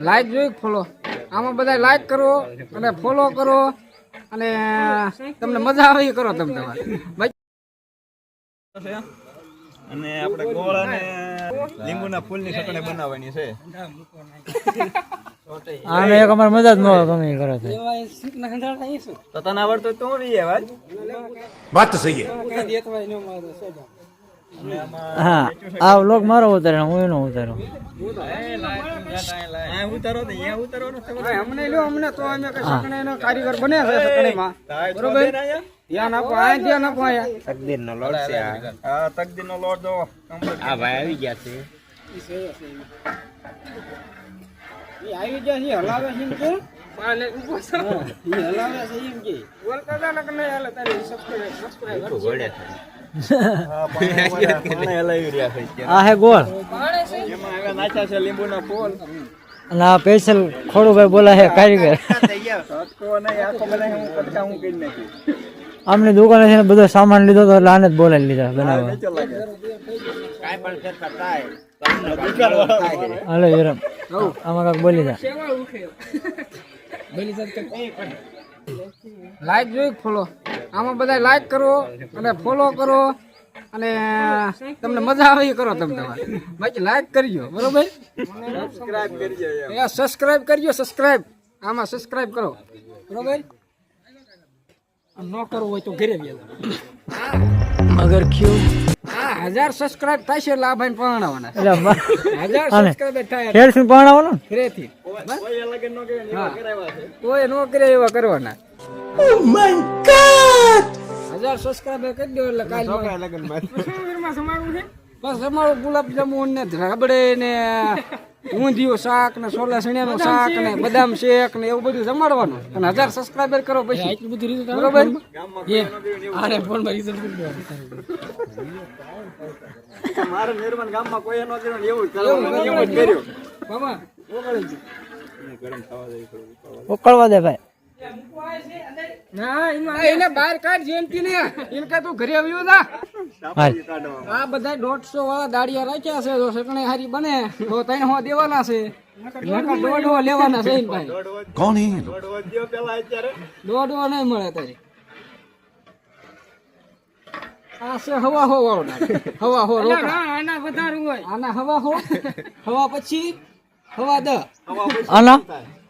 Like જોઈ follow આમાં બધા લાઈક કરો અને ફોલો કરો અને તમને મજા આવે કરો તમને અને આપણે ગોળ અને લીંબુના ફૂલની ચટણી બનાવવાની છે. આને એક અમાર મજા જ ન તમે તો. વાત સહી હા, આ વ્લોગ મારો ઉતારે હું એનો ઉતારો કારીગર બને છે બરોબર. ધ્યાન આપો આ આવી ગયા છે હલાવે કરજો. હા, પાણી વાળા- પાણી હલાવી રહ્યા છે અત્યારે. આ હે ગોળ એમાં હવે નાખ્યા છે લીંબુના ફૂલ અને આ સ્પેશિયલ ખોડુભાઈ બોલા હે કારીગર સટકો નહીં આખો બનાવી હું કટકા હું કરી નાખી આમની દુકાને છે ને બધો સામાન લીધો તો એટલે આને જ બોલાવી લીધા બનાવવા નીચે લાગે હાલો વિરમ આમાં કાંઈક બોલી જા લાઈક જોઈ ફોલો આમાં બધા લાઈક કરો અને ફોલો કરો અને તમને મજા આવે એ કરો તમે તમારે. બાકી લાઈક કરજો બરોબર? સબસ્ક્રાઇબ કરજો એમ. એ સબસ્ક્રાઇબ કરજો સબસ્ક્રાઇબ આમાં સબસ્ક્રાઇબ કરો બરોબર? ન કરવું હોય તો ઘરે મગર ક્યુ? હા હજાર સબસ્ક્રાઇબ થશે એટલે આ ભાઈ પરણાવવાના હજાર સબસ્ક્રાઈબ સબસ્ક્રાઇબ થાય ખેડથી પરણાવવાનો ને? ઘરેથી કોઈ નો કરે એવા કરાવ્યા કરે એવા કરવાના હજાર સબસ્ક્રાઇબર કરી દો એટલે કાલ બસ અમારું ગુલાબ જામુન ને રાબડે ને ઊંધિયું શાક ને સોલા સણિયાનું શાક ને બદામ શેક ને એવું બધું જમાડવાનું. અને હજાર સબસ્ક્રાઇબર કરો પછી. એટલું બધું બરોબર? અરે ફોનમાં કોઈ કરી કર્યું ને? એવું જ કરવાનું એવું કર્યું બાબા ઉકળવા દે ભાઈ. એને બહાર હવા હો વાળો આના વધારું હોય. આના હવા હો. હવા પછી હવા દ.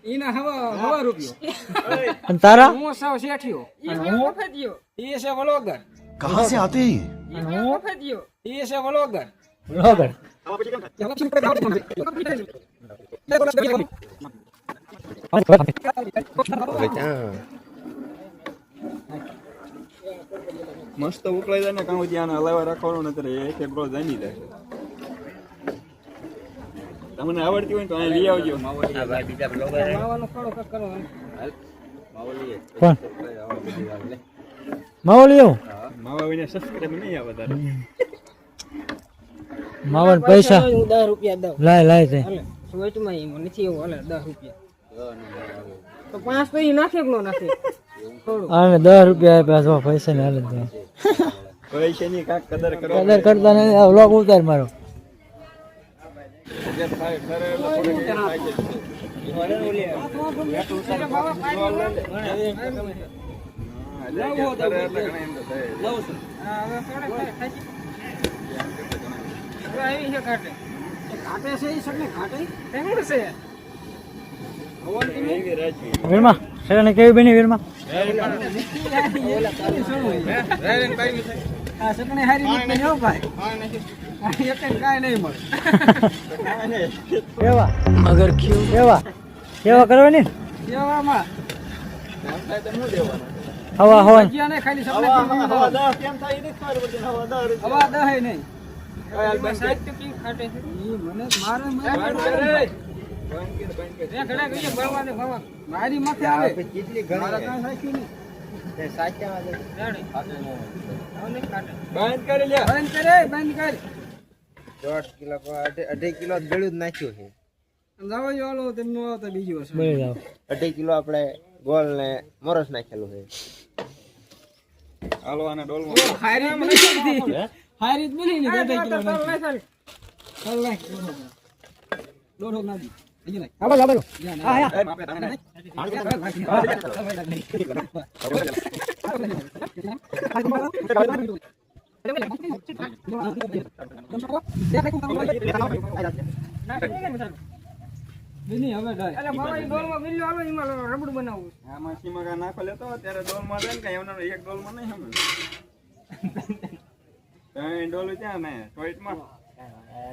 ઈના હવા હવા રૂપિયો. અને તારા? હું સાવ શેઠિયો. અને હું? ફેદિયો. ઈ છે વલોગર. કહા સે આતે હી અને હું? ફેદિયો. ઈ છે વલોગર. વલોગર. મસ્ત ઉકળાઈ જાય ને કામ ત્યાં હલાવા રાખવાનું નતર એક એક ગોળ જામી જાય. તમને આવડતી હોય તો અહીં લઈ આવજો. માવાનો લઈ એવું માવા વિના સબસ્ક્રાઇબ નહીં આવે તારે. માવન પૈસા? હું દસ રૂપિયા દઉં લાય લાય તે. સોચમાં એમ નથી એવું હાલે દસ રૂપિયા. તો પાંચ તો ઈ નાખે કે નો નાખે થોડું આને દસ રૂપિયા આપ્યા છો પૈસા ને હાલે પૈસા પૈસાની કાંક કદર કરો કદર કરતા નહીં આ વ્લોગ ઉતાર મારો. વીરમા શરણે કેવી બની વીરમા. આ સકણી હારી મૂક નહીં હો ભાઈ એક કાંઈ નહીં મળે કેવા મગર ક્યુ કેવા કેવા કરવાની? કેવામાં? હવા હોય નહીં ખાલી હવા- કેમ થાય નથી ખબર પડતી. હવા દસ હવા દહે નહીં મારે ઘણા માથે આવે મારા કાંઈ બંધ કરી લે બંધ કરે બંધ કર. દોઢ કિલો અઢી કિલો ગળ્યું જ નાખ્યું છે. તેમનો આવતા બીજો હશે અઢી કિલો આપણે ગોળ ને મોરસ નાખેલું છે. હાલો આને ડોલમાં હારી બની હતી. હારી બની ની અઢાઈ કિલો નાખી. ચાલ નાખ દોઢો. દોઢો નાખી રબડું બનાવવું આમાં સીમા નાખો લેતો ત્યારે ડોલમાં રહે ને કાંઈ એક સમજ ત્રણ ડોલ ક્યાં ને ટોયટમાં